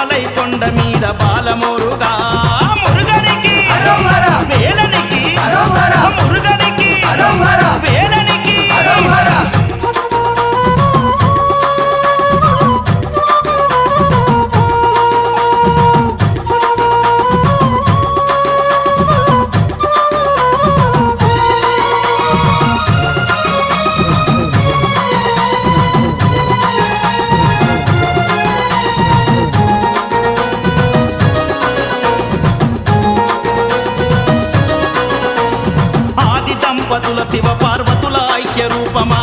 మలై కొండ మీద బాలమోరుగా దేవతుల శివ పార్వతుల ఐక్య రూపమా?